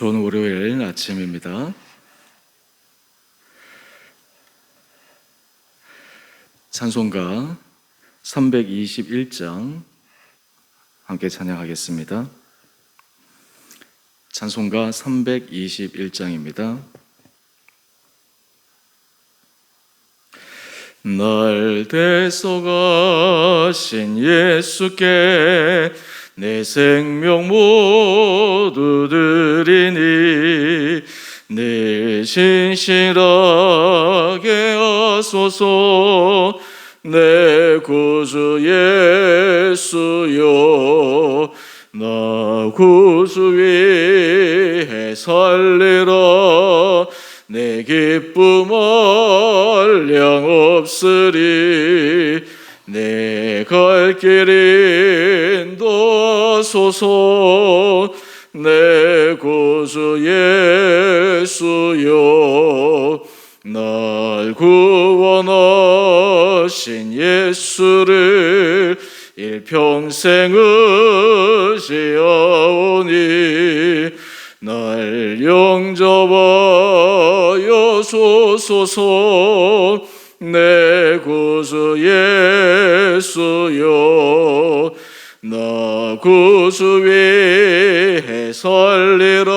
좋은 월요일 아침입니다. 찬송가 321장 함께 찬양하겠습니다. 찬송가 321장입니다. 날 대속하신 예수께 내 생명 모두 드리니 내 신실하게 하소서. 내 구주 예수여 나 구주 위해 살리라. 내 기쁨 얼량 없으리. 내 갈길 인도소서 내 구주 예수여 날 구원하신 예수를 일평생 의지하오니 날 영접하여 소소서 내 구주 예수여 나 구주 위해 살리라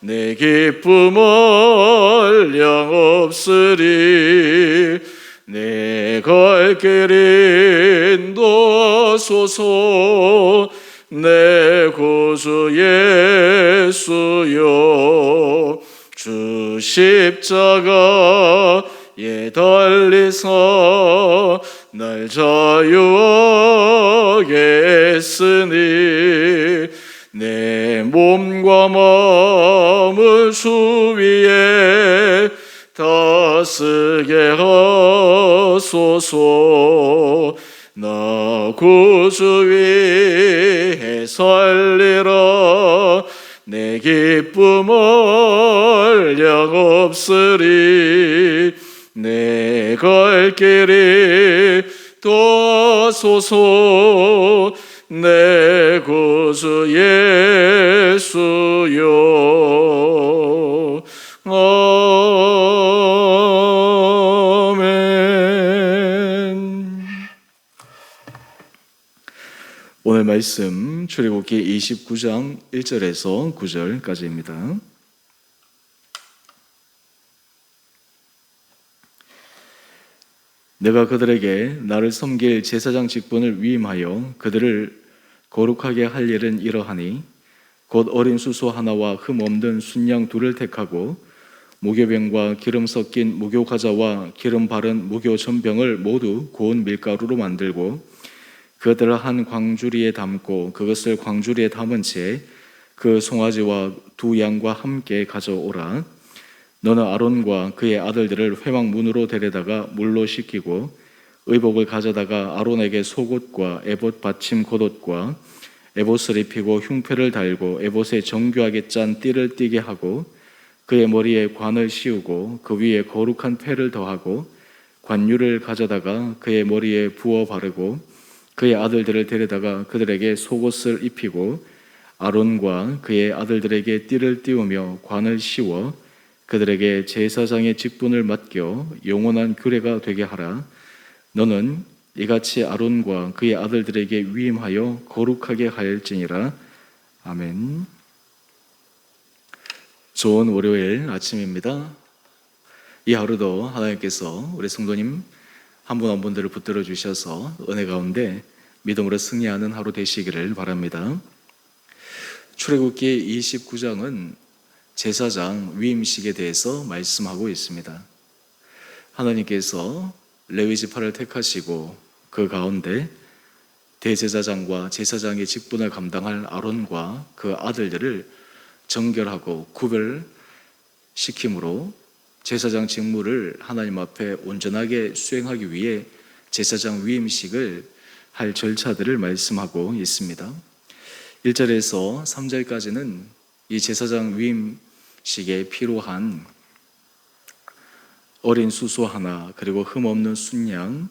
내 기쁨 얼량 없으리. 내 갈길 인도소서. 내 구주 예수여 주 십자가 에 달리사 날 자유하게 했으니 내 몸과 마음을 주 위에 다스게 하소서. 나 구주 위해 살리라. 내 기쁨 얼량 없으리 내 갈 길이 도소서 내 구주 예수여 아멘 오늘 말씀 출애굽기 29장 1절에서 9절까지입니다. 내가 그들에게 나를 섬길 제사장 직분을 위임하여 그들을 거룩하게 할 일은 이러하니 곧 어린 수소 하나와 흠 없는 순양 둘을 택하고 무교병과 기름 섞인 무교 과자와 기름 바른 무교 전병을 모두 고운 밀가루로 만들고 그들을 한 광주리에 담고 그것을 광주리에 담은 채 그 송아지와 두 양과 함께 가져오라. 너는 아론과 그의 아들들을 회막 문으로 데려다가 물로 씻기고 의복을 가져다가 아론에게 속옷과 에봇 받침 겉옷과 에봇을 입히고 흉패를 달고 에봇에 정교하게 짠 띠를 띠게 하고 그의 머리에 관을 씌우고 그 위에 거룩한 패를 더하고 관유를 가져다가 그의 머리에 부어 바르고 그의 아들들을 데려다가 그들에게 속옷을 입히고 아론과 그의 아들들에게 띠를 띄우며 관을 씌워 그들에게 제사장의 직분을 맡겨 영원한 규례가 되게 하라. 너는 이같이 아론과 그의 아들들에게 위임하여 거룩하게 하일지니라. 아멘. 좋은 월요일 아침입니다. 이 하루도 하나님께서 우리 성도님 한 분 한 분들을 붙들어 주셔서 은혜 가운데 믿음으로 승리하는 하루 되시기를 바랍니다. 출애굽기 29장은 제사장 위임식에 대해서 말씀하고 있습니다. 하나님께서 레위 지파를 택하시고 그 가운데 대제사장과 제사장의 직분을 감당할 아론과 그 아들들을 정결하고 구별시킴으로 제사장 직무를 하나님 앞에 온전하게 수행하기 위해 제사장 위임식을 할 절차들을 말씀하고 있습니다. 1절에서 3절까지는 이 제사장 위임 식에 필요한 어린 수소 하나 그리고 흠 없는 순양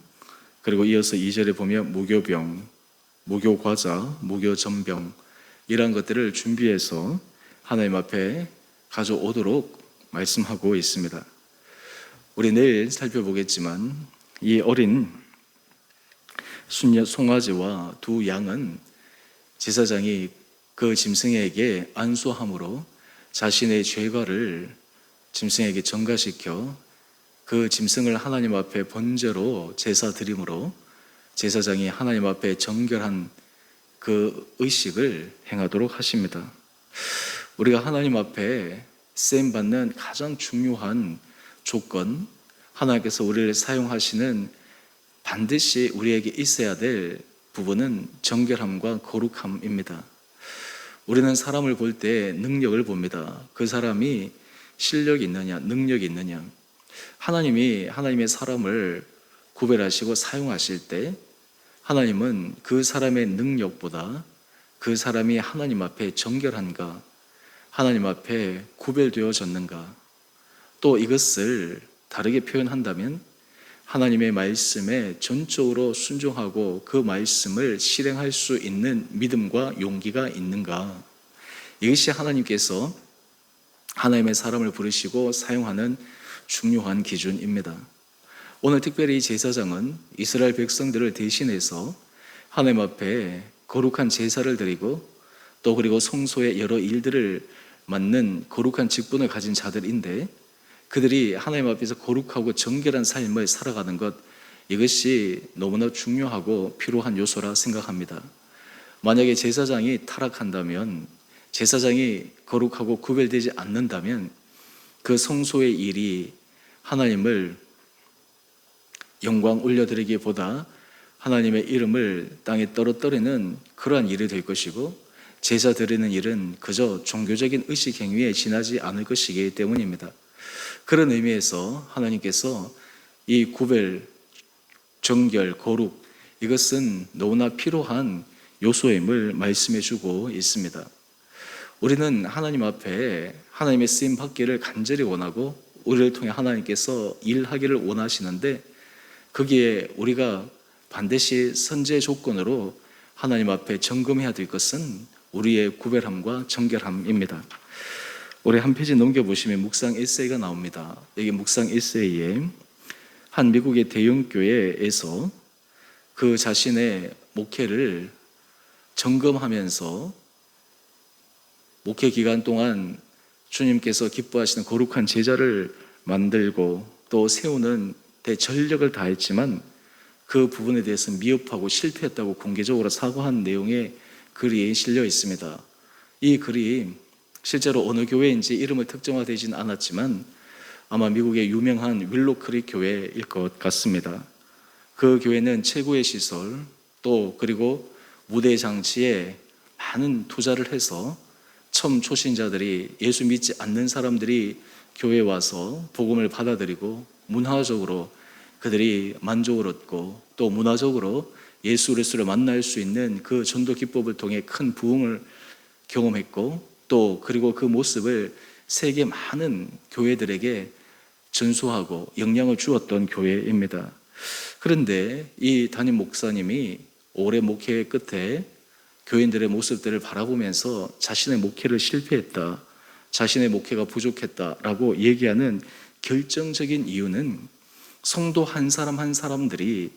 그리고 이어서 2절에 보면 무교병, 무교과자, 무교전병 이러한 것들을 준비해서 하나님 앞에 가져오도록 말씀하고 있습니다. 우리 내일 살펴보겠지만 이 어린 순녀 송아지와 두 양은 제사장이 그 짐승에게 안수함으로 자신의 죄가를 짐승에게 전가시켜 그 짐승을 하나님 앞에 번제로 제사 드림으로 제사장이 하나님 앞에 정결한 그 의식을 행하도록 하십니다. 우리가 하나님 앞에 쓰임 받는 가장 중요한 조건 하나님께서 우리를 사용하시는 반드시 우리에게 있어야 될 부분은 정결함과 거룩함입니다. 우리는 사람을 볼 때 능력을 봅니다. 그 사람이 실력이 있느냐, 능력이 있느냐. 하나님이 하나님의 사람을 구별하시고 사용하실 때 하나님은 그 사람의 능력보다 그 사람이 하나님 앞에 정결한가, 하나님 앞에 구별되어졌는가, 또 이것을 다르게 표현한다면 하나님의 말씀에 전적으로 순종하고 그 말씀을 실행할 수 있는 믿음과 용기가 있는가? 이것이 하나님께서 하나님의 사람을 부르시고 사용하는 중요한 기준입니다. 오늘 특별히 제사장은 이스라엘 백성들을 대신해서 하나님 앞에 거룩한 제사를 드리고 또 그리고 성소의 여러 일들을 맡는 거룩한 직분을 가진 자들인데 그들이 하나님 앞에서 거룩하고 정결한 삶을 살아가는 것 이것이 너무나 중요하고 필요한 요소라 생각합니다. 만약에 제사장이 타락한다면 제사장이 거룩하고 구별되지 않는다면 그 성소의 일이 하나님을 영광 올려드리기보다 하나님의 이름을 땅에 떨어뜨리는 그러한 일이 될 것이고 제사 드리는 일은 그저 종교적인 의식 행위에 지나지 않을 것이기 때문입니다. 그런 의미에서 하나님께서 이 구별, 정결, 거룩 이것은 너무나 필요한 요소임을 말씀해 주고 있습니다. 우리는 하나님 앞에 하나님의 쓰임 받기를 간절히 원하고 우리를 통해 하나님께서 일하기를 원하시는데 거기에 우리가 반드시 선제 조건으로 하나님 앞에 점검해야 될 것은 우리의 구별함과 정결함입니다. 우리 한 페이지 넘겨보시면 묵상 에세이가 나옵니다. 여기 묵상 에세이에 한 미국의 대형 교회에서 그 자신의 목회를 점검하면서 목회 기간 동안 주님께서 기뻐하시는 거룩한 제자를 만들고 또 세우는 데 전력을 다했지만 그 부분에 대해서 미흡하고 실패했다고 공개적으로 사과한 내용의 글이 실려 있습니다. 이 글이 실제로 어느 교회인지 이름을 특정화되진 않았지만 아마 미국의 유명한 윌로크리 교회일 것 같습니다. 그 교회는 최고의 시설 또 그리고 무대 장치에 많은 투자를 해서 처음 초신자들이 예수 믿지 않는 사람들이 교회에 와서 복음을 받아들이고 문화적으로 그들이 만족을 얻고 또 문화적으로 예수 그리스도를 만날 수 있는 그 전도 기법을 통해 큰 부흥을 경험했고 또 그리고 그 모습을 세계 많은 교회들에게 전수하고 영향을 주었던 교회입니다. 그런데 이 담임 목사님이 올해 목회 끝에 교인들의 모습들을 바라보면서 자신의 목회를 실패했다. 자신의 목회가 부족했다라고 얘기하는 결정적인 이유는 성도 한 사람 한 사람들이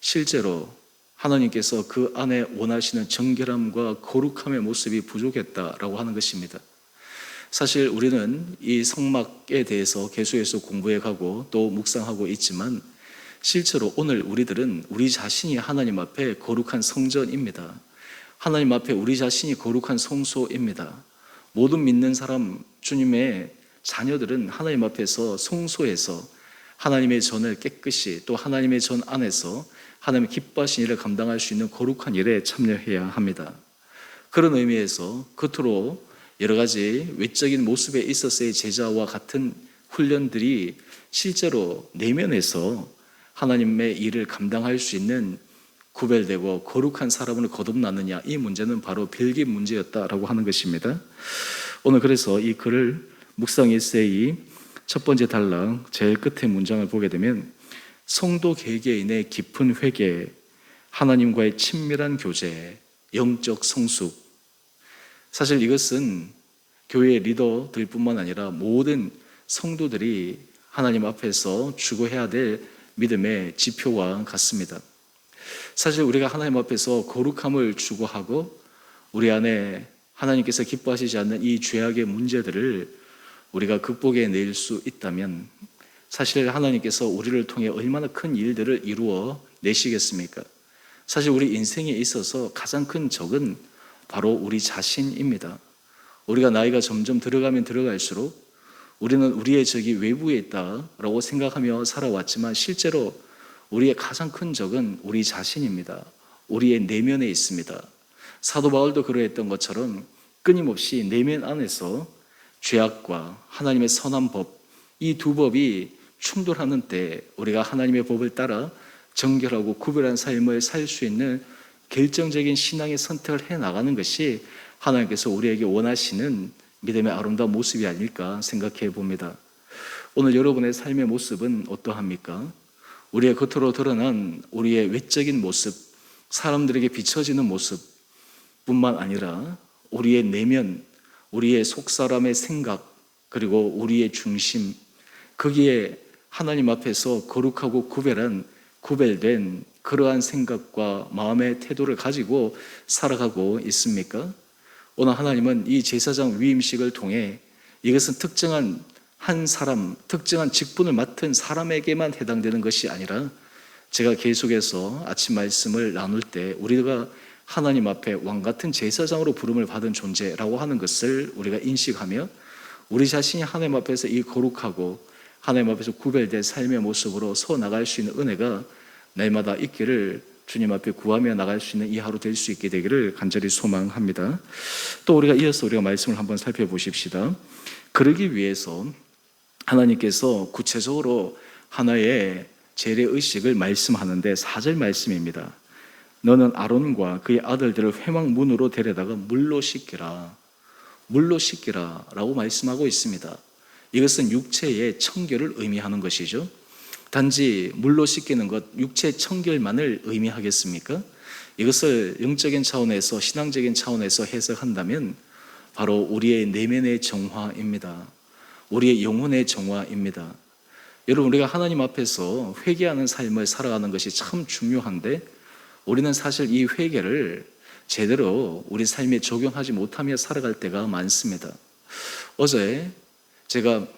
실제로 하나님께서 그 안에 원하시는 정결함과 거룩함의 모습이 부족했다라고 하는 것입니다. 사실 우리는 이 성막에 대해서 계속해서 공부해 가고 또 묵상하고 있지만 실제로 오늘 우리들은 우리 자신이 하나님 앞에 거룩한 성전입니다. 하나님 앞에 우리 자신이 거룩한 성소입니다. 모든 믿는 사람 주님의 자녀들은 하나님 앞에서 성소에서 하나님의 전을 깨끗이 또 하나님의 전 안에서 하나님의 기뻐하신 일을 감당할 수 있는 거룩한 일에 참여해야 합니다. 그런 의미에서 겉으로 여러 가지 외적인 모습에 있어서의 제자와 같은 훈련들이 실제로 내면에서 하나님의 일을 감당할 수 있는 구별되고 거룩한 사람으로 거듭났느냐 이 문제는 바로 별개 문제였다라고 하는 것입니다. 오늘 그래서 이 글을 묵상 에세이 첫 번째 단락 제일 끝에 문장을 보게 되면 성도 개개인의 깊은 회개, 하나님과의 친밀한 교제, 영적 성숙. 사실 이것은 교회 리더들뿐만 아니라 모든 성도들이 하나님 앞에서 추구해야 될 믿음의 지표와 같습니다. 사실 우리가 하나님 앞에서 거룩함을 추구하고 우리 안에 하나님께서 기뻐하시지 않는 이 죄악의 문제들을 우리가 극복해 낼 수 있다면 사실 하나님께서 우리를 통해 얼마나 큰 일들을 이루어 내시겠습니까? 사실 우리 인생에 있어서 가장 큰 적은 바로 우리 자신입니다. 우리가 나이가 점점 들어가면 들어갈수록 우리는 우리의 적이 외부에 있다라고 생각하며 살아왔지만 실제로 우리의 가장 큰 적은 우리 자신입니다. 우리의 내면에 있습니다. 사도 바울도 그러했던 것처럼 끊임없이 내면 안에서 죄악과 하나님의 선한 법, 이 두 법이 충돌하는 때 우리가 하나님의 법을 따라 정결하고 구별한 삶을 살 수 있는 결정적인 신앙의 선택을 해 나가는 것이 하나님께서 우리에게 원하시는 믿음의 아름다운 모습이 아닐까 생각해 봅니다. 오늘 여러분의 삶의 모습은 어떠합니까? 우리의 겉으로 드러난 우리의 외적인 모습, 사람들에게 비춰지는 모습 뿐만 아니라 우리의 내면, 우리의 속사람의 생각, 그리고 우리의 중심, 거기에 하나님 앞에서 거룩하고 구별한, 구별된 그러한 생각과 마음의 태도를 가지고 살아가고 있습니까? 오늘 하나님은 이 제사장 위임식을 통해 이것은 특정한 한 사람, 특정한 직분을 맡은 사람에게만 해당되는 것이 아니라 제가 계속해서 아침 말씀을 나눌 때 우리가 하나님 앞에 왕 같은 제사장으로 부름을 받은 존재라고 하는 것을 우리가 인식하며 우리 자신이 하나님 앞에서 이 거룩하고 하나님 앞에서 구별된 삶의 모습으로 서 나갈 수 있는 은혜가 날마다 있기를 주님 앞에 구하며 나갈 수 있는 이 하루 될 수 있게 되기를 간절히 소망합니다. 또 우리가 이어서 우리가 말씀을 한번 살펴보십시다. 그러기 위해서 하나님께서 구체적으로 하나의 재래 의식을 말씀하는데 사절 말씀입니다. 너는 아론과 그의 아들들을 회막 문으로 데려다가 물로 씻기라. 물로 씻기라 라고 말씀하고 있습니다. 이것은 육체의 청결을 의미하는 것이죠. 단지 물로 씻기는 것, 육체 청결만을 의미하겠습니까? 이것을 영적인 차원에서 신앙적인 차원에서 해석한다면 바로 우리의 내면의 정화입니다. 우리의 영혼의 정화입니다. 여러분 우리가 하나님 앞에서 회개하는 삶을 살아가는 것이 참 중요한데 우리는 사실 이 회개를 제대로 우리 삶에 적용하지 못하며 살아갈 때가 많습니다. 어제 제가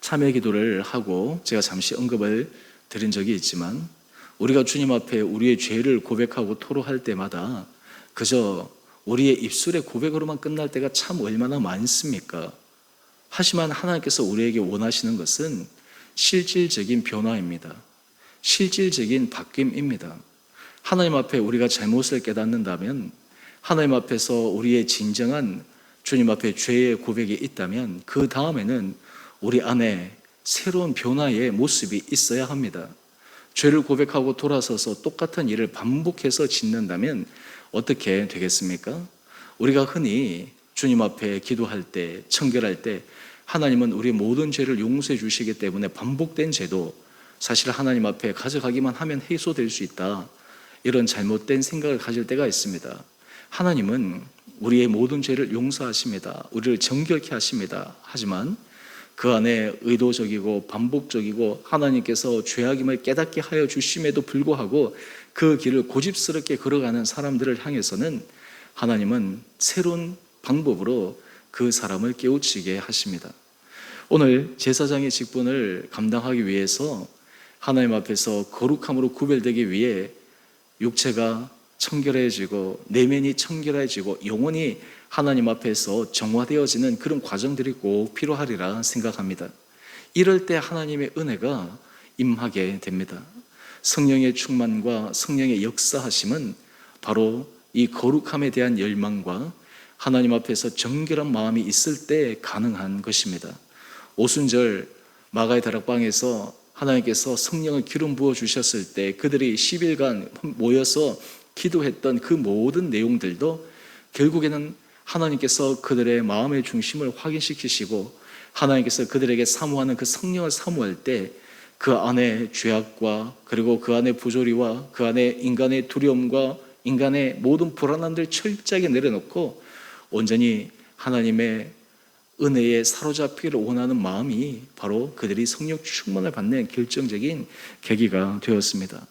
참여 기도를 하고 제가 잠시 언급을 드린 적이 있지만 우리가 주님 앞에 우리의 죄를 고백하고 토로할 때마다 그저 우리의 입술의 고백으로만 끝날 때가 참 얼마나 많습니까? 하지만 하나님께서 우리에게 원하시는 것은 실질적인 변화입니다. 실질적인 바뀜입니다. 하나님 앞에 우리가 잘못을 깨닫는다면 하나님 앞에서 우리의 진정한 주님 앞에 죄의 고백이 있다면 그 다음에는 우리 안에 새로운 변화의 모습이 있어야 합니다. 죄를 고백하고 돌아서서 똑같은 일을 반복해서 짓는다면 어떻게 되겠습니까? 우리가 흔히 주님 앞에 기도할 때, 청결할 때 하나님은 우리 모든 죄를 용서해 주시기 때문에 반복된 죄도 사실 하나님 앞에 가져가기만 하면 해소될 수 있다. 이런 잘못된 생각을 가질 때가 있습니다. 하나님은 우리의 모든 죄를 용서하십니다. 우리를 정결케 하십니다. 하지만 그 안에 의도적이고 반복적이고 하나님께서 죄악임을 깨닫게 하여 주심에도 불구하고 그 길을 고집스럽게 걸어가는 사람들을 향해서는 하나님은 새로운 방법으로 그 사람을 깨우치게 하십니다. 오늘 제사장의 직분을 감당하기 위해서 하나님 앞에서 거룩함으로 구별되기 위해 육체가 청결해지고 내면이 청결해지고 영혼이 하나님 앞에서 정화되어지는 그런 과정들이 꼭 필요하리라 생각합니다. 이럴 때 하나님의 은혜가 임하게 됩니다. 성령의 충만과 성령의 역사하심은 바로 이 거룩함에 대한 열망과 하나님 앞에서 정결한 마음이 있을 때 가능한 것입니다. 오순절 마가의 다락방에서 하나님께서 성령을 기름 부어 주셨을 때 그들이 10일간 모여서 기도했던 그 모든 내용들도 결국에는 하나님께서 그들의 마음의 중심을 확인시키시고 하나님께서 그들에게 사모하는 그 성령을 사모할 때 그 안에 죄악과 그리고 그 안에 부조리와 그 안에 인간의 두려움과 인간의 모든 불안함들 철저하게 내려놓고 온전히 하나님의 은혜에 사로잡히기를 원하는 마음이 바로 그들이 성령 충만을 받는 결정적인 계기가 되었습니다.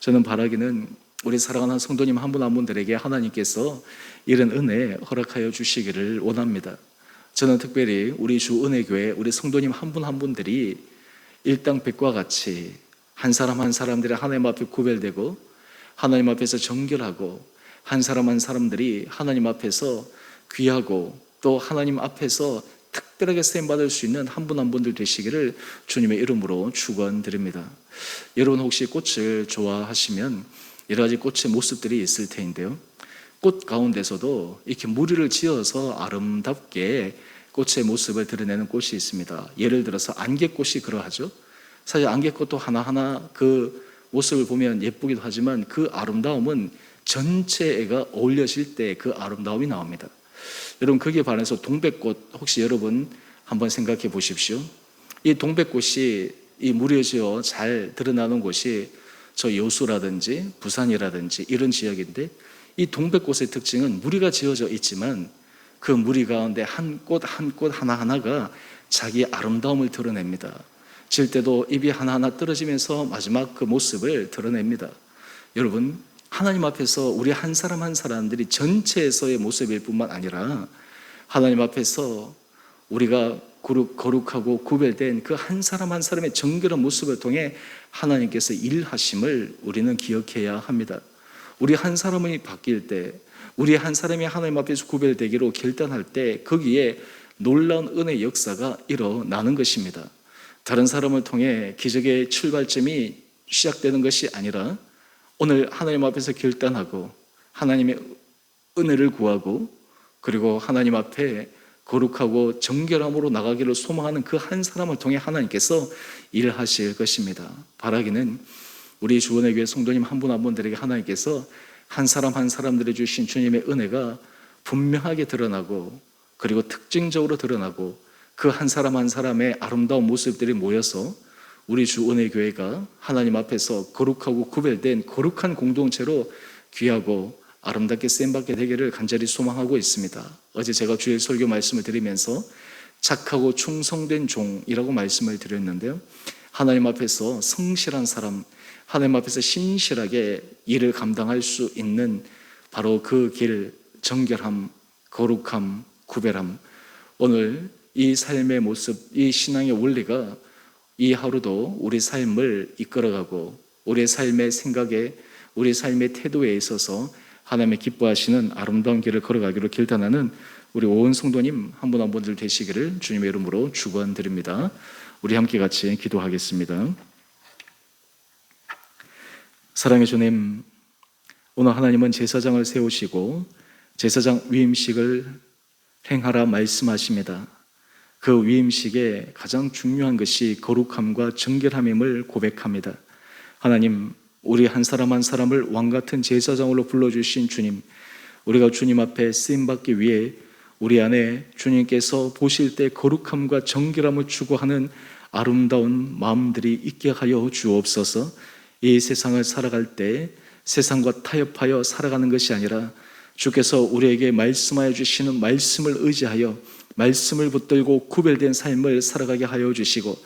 저는 바라기는 우리 사랑하는 성도님 한 분 한 분들에게 하나님께서 이런 은혜 허락하여 주시기를 원합니다. 저는 특별히 우리 주 은혜교회 우리 성도님 한 분한 분들이 일당 백과 같이 한 사람 한 사람들이 하나님 앞에 구별되고 하나님 앞에서 정결하고 한 사람 한 사람들이 하나님 앞에서 귀하고 또 하나님 앞에서 특별하게 쓰임 받을 수 있는 한 분 한 분들 되시기를 주님의 이름으로 축원드립니다. 여러분 혹시 꽃을 좋아하시면 여러 가지 꽃의 모습들이 있을 텐데요. 꽃 가운데서도 이렇게 무리를 지어서 아름답게 꽃의 모습을 드러내는 꽃이 있습니다. 예를 들어서 안개꽃이 그러하죠. 사실 안개꽃도 하나하나 그 모습을 보면 예쁘기도 하지만 그 아름다움은 전체가 어울려질 때 그 아름다움이 나옵니다. 여러분 거기에 반해서 동백꽃 혹시 여러분 한번 생각해 보십시오. 이 동백꽃이 이 무려지어 잘 드러나는 곳이 저 여수라든지 부산이라든지 이런 지역인데 이 동백꽃의 특징은 무리가 지어져 있지만 그 무리 가운데 한 꽃 한 꽃 하나하나가 자기 아름다움을 드러냅니다. 질 때도 입이 하나하나 떨어지면서 마지막 그 모습을 드러냅니다. 여러분 하나님 앞에서 우리 한 사람 한 사람들이 전체에서의 모습일 뿐만 아니라 하나님 앞에서 우리가 거룩하고 구별된 그 한 사람 한 사람의 정결한 모습을 통해 하나님께서 일하심을 우리는 기억해야 합니다. 우리 한 사람이 바뀔 때, 우리 한 사람이 하나님 앞에서 구별되기로 결단할 때 거기에 놀라운 은혜 역사가 일어나는 것입니다. 다른 사람을 통해 기적의 출발점이 시작되는 것이 아니라 오늘 하나님 앞에서 결단하고 하나님의 은혜를 구하고 그리고 하나님 앞에 거룩하고 정결함으로 나가기를 소망하는 그 한 사람을 통해 하나님께서 일하실 것입니다. 바라기는 우리 주원의 교회 성도님 한 분 한 분들에게 하나님께서 한 사람 한 사람들이 주신 주님의 은혜가 분명하게 드러나고 그리고 특징적으로 드러나고 그 한 사람 한 사람의 아름다운 모습들이 모여서 우리 주 은혜 교회가 하나님 앞에서 거룩하고 구별된 거룩한 공동체로 귀하고 아름답게 쓰임받게 되기를 간절히 소망하고 있습니다. 어제 제가 주일 설교 말씀을 드리면서 착하고 충성된 종이라고 말씀을 드렸는데요. 하나님 앞에서 성실한 사람, 하나님 앞에서 신실하게 일을 감당할 수 있는 바로 그 길, 정결함, 거룩함, 구별함. 오늘 이 삶의 모습, 이 신앙의 원리가 이 하루도 우리 삶을 이끌어가고 우리의 삶의 생각에 우리 삶의 태도에 있어서 하나님의 기뻐하시는 아름다운 길을 걸어가기로 결단하는 우리 온 성도님 한 분 한 분들 되시기를 주님의 이름으로 축원드립니다. 우리 함께 같이 기도하겠습니다. 사랑의 주님, 오늘 하나님은 제사장을 세우시고 제사장 위임식을 행하라 말씀하십니다. 그 위임식의 가장 중요한 것이 거룩함과 정결함임을 고백합니다. 하나님, 우리 한 사람 한 사람을 왕 같은 제사장으로 불러 주신 주님, 우리가 주님 앞에 쓰임 받기 위해 우리 안에 주님께서 보실 때 거룩함과 정결함을 추구하는 아름다운 마음들이 있게 하여 주옵소서. 이 세상을 살아갈 때 세상과 타협하여 살아가는 것이 아니라 주께서 우리에게 말씀하여 주시는 말씀을 의지하여 말씀을 붙들고 구별된 삶을 살아가게 하여 주시고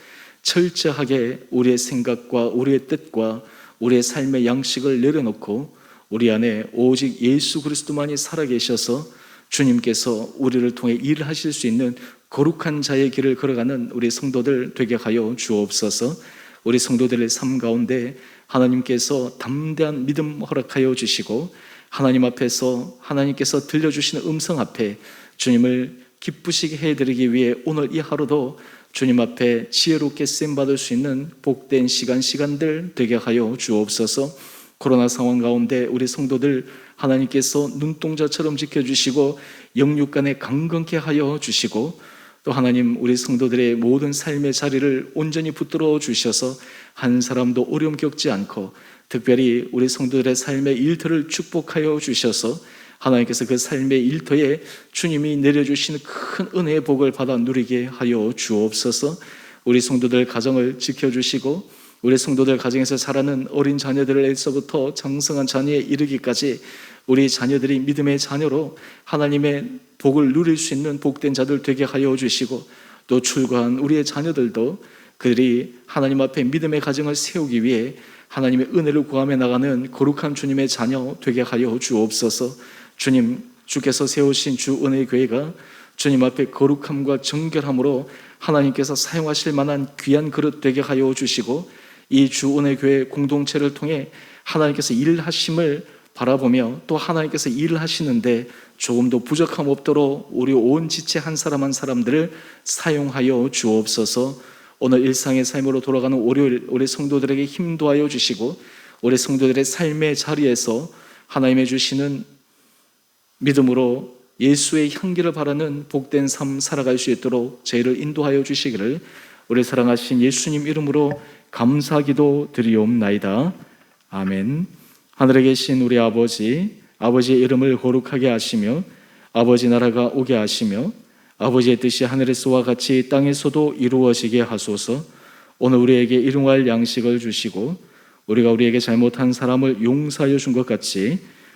철저하게 우리의 생각과 우리의 뜻과 우리의 삶의 양식을 내려놓고 우리 안에 오직 예수 그리스도만이 살아계셔서 주님께서 우리를 통해 일하실 수 있는 거룩한 자의 길을 걸어가는 우리 성도들 되게 하여 주옵소서. 우리 성도들의 삶 가운데 하나님께서 담대한 믿음 허락하여 주시고 하나님 앞에서 하나님께서 들려주시는 음성 앞에 주님을 기쁘시게 해드리기 위해 오늘 이 하루도 주님 앞에 지혜롭게 쓰임 받을 수 있는 복된 시간 시간들 되게 하여 주옵소서. 코로나 상황 가운데 우리 성도들 하나님께서 눈동자처럼 지켜주시고 영육 간에 강건케 하여 주시고 또 하나님 우리 성도들의 모든 삶의 자리를 온전히 붙들어 주셔서 한 사람도 어려움 겪지 않고 특별히 우리 성도들의 삶의 일터를 축복하여 주셔서 하나님께서 그 삶의 일터에 주님이 내려주시는 큰 은혜의 복을 받아 누리게 하여 주옵소서 우리 성도들 가정을 지켜주시고 우리 성도들 가정에서 자라는 어린 자녀들에서부터 장성한 자녀에 이르기까지 우리 자녀들이 믿음의 자녀로 하나님의 복을 누릴 수 있는 복된 자들 되게 하여 주시고 또 출가한 우리의 자녀들도 그들이 하나님 앞에 믿음의 가정을 세우기 위해 하나님의 은혜를 구하며 나가는 거룩한 주님의 자녀 되게 하여 주옵소서. 주님 주께서 세우신 주 은혜 교회가 주님 앞에 거룩함과 정결함으로 하나님께서 사용하실 만한 귀한 그릇 되게 하여 주시고 이 주 은혜 교회 공동체를 통해 하나님께서 일하심을 바라보며 또 하나님께서 일을 하시는데 조금도 부족함 없도록 우리 온 지체 한 사람 한 사람들을 사용하여 주옵소서. 오늘 일상의 삶으로 돌아가는 월요일 우리 성도들에게 힘도 하여 주시고 우리 성도들의 삶의 자리에서 하나님의 주시는 믿음으로 예수의 향기를 바라는 복된 삶 살아갈 수 있도록 저희를 인도하여 주시기를 우리 사랑하신 예수님 이름으로 감사기도 드리옵나이다. 아멘. 하늘에 계신 우리 아버지, 아버지의 이름을 거룩하게 하시며 아버지 나라가 오게 하시며 아버지의 뜻이 하늘에서와 같이 땅에서도 이루어지게 하소서. 오늘 우리에게 일용할 양식을 주시고 우리가 우리에게 잘못한 사람을 용서하여 준 것 같이